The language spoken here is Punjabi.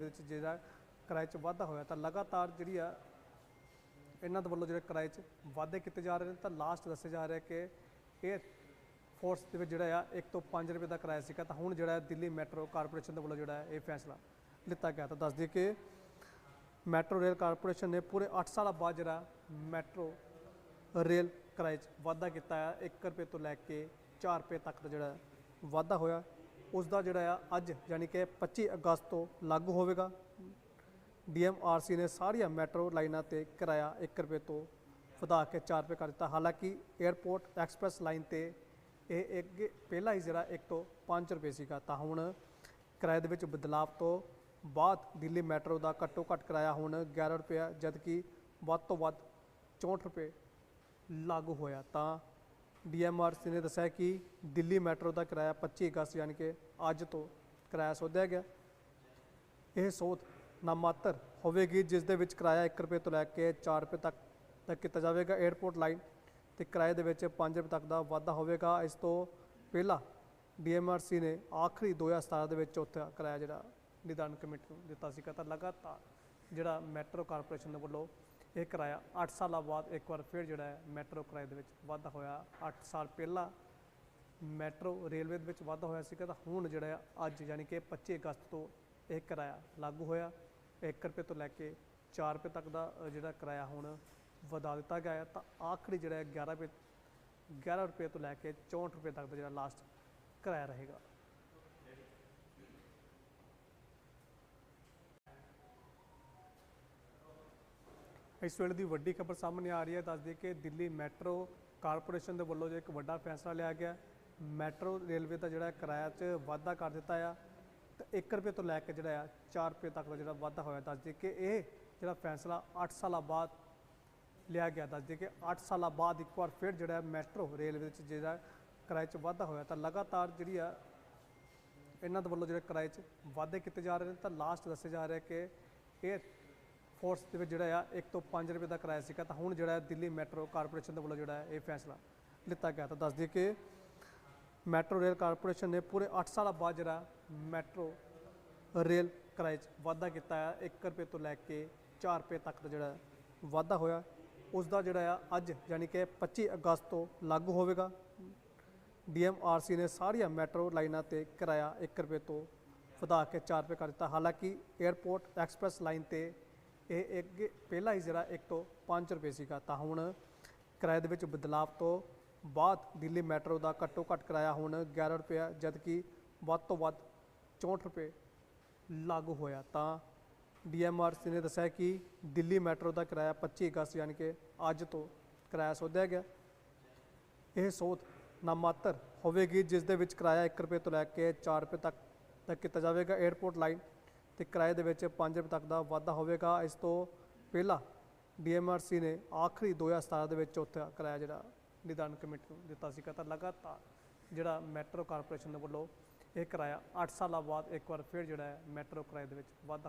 ਦੇ ਵਿੱਚ ਜਿਹੜਾ ਕਿਰਾਏ 'ਚ ਵਾਧਾ ਹੋਇਆ ਤਾਂ ਲਗਾਤਾਰ ਜਿਹੜੀ ਆ ਇਹਨਾਂ ਦੇ ਵੱਲੋਂ ਜਿਹੜੇ ਕਿਰਾਏ 'ਚ ਵਾਧੇ ਕੀਤੇ ਜਾ ਰਹੇ ਨੇ, ਤਾਂ ਲਾਸਟ ਦੱਸਿਆ ਜਾ ਰਿਹਾ ਕਿ ਇਹ ਫੋਰਸ ਦੇ ਵਿੱਚ ਜਿਹੜਾ ਆ 1 ਤੋਂ 5 ਰੁਪਏ ਦਾ ਕਿਰਾਇਆ ਸੀਗਾ, ਤਾਂ ਹੁਣ ਜਿਹੜਾ ਦਿੱਲੀ ਮੈਟਰੋ ਕਾਰਪੋਰੇਸ਼ਨ ਦੇ ਵੱਲੋਂ ਜਿਹੜਾ ਇਹ ਫੈਸਲਾ ਲਿੱਤਾ ਗਿਆ। ਤਾਂ ਦੱਸ ਦਈਏ ਕਿ ਮੈਟਰੋ ਰੇਲ ਕਾਰਪੋਰੇਸ਼ਨ ਨੇ ਪੂਰੇ 8 ਸਾਲਾਂ ਬਾਅਦ ਜਿਹੜਾ ਮੈਟਰੋ ਰੇਲ ਕਿਰਾਏ 'ਚ ਵਾਧਾ ਕੀਤਾ ਹੈ 1 ਰੁਪਏ ਤੋਂ ਲੈ ਕੇ 4 ਰੁਪਏ ਤੱਕ ਦਾ ਜਿਹੜਾ ਵਾਧਾ ਹੋਇਆ। ਉਸ ਦਾ ਜਿਹੜਾ ਆ ਅੱਜ ਯਾਨੀ ਕਿ 25 ਅਗਸਤ ਤੋਂ ਲਾਗੂ ਹੋਵੇਗਾ। ਡੀਐਮਆਰਸੀ ਨੇ ਸਾਰੀਆਂ ਮੈਟਰੋ ਲਾਈਨਾਂ ਤੇ ਕਿਰਾਇਆ 1 ਰੁਪਏ ਤੋਂ ਵਧਾ ਕੇ 4 ਰੁਪਏ ਕਰ ਦਿੱਤਾ। ਹਾਲਾਂਕਿ 에ਅਰਪੋਰਟ ਐਕਸਪ੍ਰੈਸ ਲਾਈਨ ਤੇ ਇਹ ਇੱਕ ਪਹਿਲਾਂ ਹੀ ਜਿਹੜਾ 1 ਤੋਂ 5 ਰੁਪਏ ਸੀਗਾ। ਤਾਂ ਹੁਣ ਕਿਰਾਏ ਦੇ ਵਿੱਚ ਬਦਲਾਅ ਤੋਂ ਬਾਅਦ ਦਿੱਲੀ ਮੈਟਰੋ ਦਾ ਘੱਟੋ ਘੱਟ ਕਿਰਾਇਆ ਹੁਣ 11 ਰੁਪਏ ਜਦਕਿ ਵੱਧ ਤੋਂ ਵੱਧ 64 ਰੁਪਏ ਲਾਗੂ ਹੋਇਆ। ਤਾਂ ਡੀਐਮਆਰਸੀ ਨੇ ਦੱਸਿਆ ਕਿ ਦਿੱਲੀ ਮੈਟਰੋ ਦਾ ਕਿਰਾਇਆ 25 ਅਗਸਤ ਯਾਨੀ ਕਿ ਅੱਜ ਤੋਂ ਕਿਰਾਇਆ ਸੋਧਿਆ ਗਿਆ। ਇਹ ਸੋਧ ਨਾਮਾਤਰ ਹੋਵੇਗੀ, ਜਿਸ ਦੇ ਵਿੱਚ ਕਿਰਾਇਆ 1 ਰੁਪਏ ਤੋਂ ਲੈ ਕੇ 4 ਰੁਪਏ ਤੱਕ ਤੱਕ ਕੀਤਾ ਜਾਵੇਗਾ। 에ਅਰਪੋਰਟ ਲਾਈਨ ਤੇ ਕਿਰਾਏ ਦੇ ਵਿੱਚ 5 ਰੁਪਏ ਤੱਕ ਦਾ ਵਾਧਾ ਹੋਵੇਗਾ। ਇਸ ਤੋਂ ਪਹਿਲਾਂ ਡੀਐਮਆਰਸੀ ਨੇ ਆਖਰੀ 2017 ਦੇ ਵਿੱਚ ਚੌਥਾ ਕਿਰਾਇਆ ਜਿਹੜਾ ਨਿਦਾਨ ਕਮੇਟੀ ਨੂੰ ਦਿੱਤਾ ਸੀਗਾ। ਤਾਂ ਲਗਾਤਾਰ ਜਿਹੜਾ ਮੈਟਰੋ ਕਾਰਪੋਰੇਸ਼ਨ ਦੇ ਵੱਲੋਂ ਇਹ ਕਿਰਾਇਆ। 8 ਸਾਲਾਂ ਬਾਅਦ ਇੱਕ ਵਾਰ ਫਿਰ ਜਿਹੜਾ ਹੈ ਮੈਟਰੋ ਕਿਰਾਏ ਦੇ ਵਿੱਚ ਵਾਧਾ ਹੋਇਆ। 8 ਸਾਲ ਪਹਿਲਾਂ ਮੈਟਰੋ ਰੇਲਵੇ ਦੇ ਵਿੱਚ ਵਾਧਾ ਹੋਇਆ ਸੀਗਾ ਤਾਂ ਹੁਣ ਜਿਹੜਾ ਅੱਜ ਯਾਨੀ ਕਿ 25 ਅਗਸਤ ਤੋਂ ਇਹ ਕਿਰਾਇਆ ਲਾਗੂ ਹੋਇਆ। 1 ਰੁਪਏ ਤੋਂ ਲੈ ਕੇ 4 ਰੁਪਏ ਤੱਕ ਦਾ ਜਿਹੜਾ ਕਿਰਾਇਆ ਹੁਣ ਵਧਾ ਦਿੱਤਾ ਗਿਆ ਹੈ। ਤਾਂ ਆਖਰੀ ਜਿਹੜਾ ਹੈ 11 ਰੁਪਏ 11 ਰੁਪਏ ਤੋਂ ਲੈ ਕੇ 64 ਰੁਪਏ ਤੱਕ ਦਾ ਜਿਹੜਾ ਲਾਸਟ ਕਿਰਾਇਆ ਰਹੇਗਾ। ਇਸ ਵੇਲੇ ਦੀ ਵੱਡੀ ਖਬਰ ਸਾਹਮਣੇ ਆ ਰਹੀ ਹੈ। ਦੱਸ ਦਈਏ ਕਿ ਦਿੱਲੀ ਮੈਟਰੋ ਕਾਰਪੋਰੇਸ਼ਨ ਦੇ ਵੱਲੋਂ ਜੋ ਇੱਕ ਵੱਡਾ ਫੈਸਲਾ ਲਿਆ ਗਿਆ। ਮੈਟਰੋ ਰੇਲਵੇ ਦਾ ਜਿਹੜਾ ਕਿਰਾਇਆ 'ਚ ਵਾਧਾ ਕਰ ਦਿੱਤਾ ਆ ਤੇ 1 ਰੁਪਏ ਤੋਂ ਲੈ ਕੇ ਜਿਹੜਾ ਆ 4 ਰੁਪਏ ਤੱਕ ਦਾ ਜਿਹੜਾ ਵਾਧਾ ਹੋਇਆ। ਦੱਸ ਦਈਏ ਕਿ ਇਹ ਜਿਹੜਾ ਫੈਸਲਾ 8 ਸਾਲਾਂ ਬਾਅਦ ਲਿਆ ਗਿਆ। ਦੱਸ ਦਈਏ ਕਿ 8 ਸਾਲਾਂ ਬਾਅਦ ਇੱਕ ਵਾਰ ਫਿਰ ਜਿਹੜਾ ਮੈਟਰੋ ਰੇਲਵੇ ਵਿੱਚ ਜਿਹੜਾ ਕਿਰਾਏ 'ਚ ਵਾਧਾ ਹੋਇਆ ਤਾਂ ਲਗਾਤਾਰ ਜਿਹੜੀ ਆ, ਇਹਨਾਂ ਦੇ ਵੱਲੋਂ ਜਿਹੜੇ ਕਿਰਾਏ 'ਚ ਵਾਧੇ ਕੀਤੇ ਜਾ ਰਹੇ ਨੇ। ਤਾਂ ਲਾਸਟ ਦੱਸਿਆ ਜਾ ਰਿਹਾ ਕਿ ਇਹ ਫੋਰਸ ਦੇ ਵਿੱਚ ਜਿਹੜਾ ਆ 1 ਤੋਂ 5 ਰੁਪਏ ਦਾ ਕਿਰਾਇਆ ਸੀਗਾ, ਤਾਂ ਹੁਣ ਜਿਹੜਾ ਹੈ ਦਿੱਲੀ ਮੈਟਰੋ ਕਾਰਪੋਰੇਸ਼ਨ ਦੇ ਵੱਲੋਂ ਜਿਹੜਾ ਹੈ ਇਹ ਫੈਸਲਾ ਲਿੱਤਾ ਗਿਆ। ਤਾਂ ਦੱਸ ਦਈਏ ਕਿ ਮੈਟਰੋ ਰੇਲ ਕਾਰਪੋਰੇਸ਼ਨ ਨੇ ਪੂਰੇ 8 ਸਾਲਾਂ ਬਾਅਦ ਜਿਹੜਾ ਮੈਟਰੋ ਰੇਲ ਕਿਰਾਏ 'ਚ ਵਾਧਾ ਕੀਤਾ ਹੈ 1 ਰੁਪਏ ਤੋਂ ਲੈ ਕੇ 4 ਰੁਪਏ ਤੱਕ ਦਾ ਜਿਹੜਾ ਵਾਧਾ ਹੋਇਆ। ਉਸ ਦਾ ਜਿਹੜਾ ਆ, ਅੱਜ ਯਾਨੀ ਕਿ 25 ਅਗਸਤ ਤੋਂ ਲਾਗੂ ਹੋਵੇਗਾ। ਡੀਐਮਆਰਸੀ ਨੇ ਸਾਰੀਆਂ ਮੈਟਰੋ ਲਾਈਨਾਂ ਤੇ ਕਿਰਾਇਆ 1 ਰੁਪਏ ਤੋਂ ਵਧਾ ਕੇ 4 ਰੁਪਏ ਕਰ ਦਿੱਤਾ। ਹਾਲਾਂਕਿ 에ਅਰਪੋਰਟ ਐਕਸਪ੍ਰੈਸ ਲਾਈਨ ਤੇ ਇਹ ਇੱਕ ਪਹਿਲਾ ਹੀ ਜਿਹੜਾ 1 ਤੋਂ 5 ਰੁਪਏ ਸੀਗਾ। ਤਾਂ ਹੁਣ ਕਿਰਾਏ ਦੇ ਵਿੱਚ ਬਦਲਾਅ ਤੋਂ ਬਾਅਦ ਦਿੱਲੀ ਮੈਟਰੋ ਦਾ ਘੱਟੋ ਘੱਟ ਕਿਰਾਇਆ ਹੁਣ 11 ਰੁਪਏ ਜਦਕਿ ਵੱਧ ਤੋਂ ਵੱਧ 64 ਰੁਪਏ ਲਾਗੂ ਹੋਇਆ। ਤਾਂ ਡੀਐਮਆਰਸੀ ਨੇ ਦੱਸਿਆ ਕਿ ਦਿੱਲੀ ਮੈਟਰੋ ਦਾ ਕਿਰਾਇਆ 25 ਅਗਸਤ ਯਾਨੀ ਕਿ ਅੱਜ ਤੋਂ ਕਿਰਾਇਆ ਸੋਧਿਆ ਗਿਆ। ਇਹ ਸੋਧ ਨਾਮਾਤਰ ਹੋਵੇਗੀ, ਜਿਸ ਦੇ ਵਿੱਚ ਕਿਰਾਇਆ 1 ਰੁਪਏ ਤੋਂ ਲੈ ਕੇ 4 ਰੁਪਏ ਤੱਕ ਤੱਕ ਕੀਤਾ ਜਾਵੇਗਾ। 에ਅਰਪੋਰਟ ਲਾਈਨ ਤੇ ਕਿਰਾਏ ਦੇ ਵਿੱਚ 5 ਰੁਪਏ ਤੱਕ ਦਾ ਵਾਧਾ ਹੋਵੇਗਾ। ਇਸ ਤੋਂ ਪਹਿਲਾਂ ਡੀਐਮਆਰਸੀ ਨੇ ਆਖਰੀ 2017 ਦੇ ਵਿੱਚ ਚੌਥਾ ਕਿਰਾਇਆ ਜਿਹੜਾ ਨਿਦਾਨ ਕਮੇਟੀ ਨੂੰ ਦਿੱਤਾ ਸੀਗਾ ਤਾਂ ਲਗਾਤਾਰ ਜਿਹੜਾ ਮੈਟਰੋ ਕਾਰਪੋਰੇਸ਼ਨ ਦੇ ਵੱਲੋਂ ਇਹ ਕਿਰਾਇਆ 8 ਸਾਲਾਂ ਬਾਅਦ ਇੱਕ ਵਾਰ ਫਿਰ ਜਿਹੜਾ ਹੈ ਮੈਟਰੋ ਕਿਰਾਏ ਦੇ ਵਿੱਚ ਵਾਧਾ ਹੋ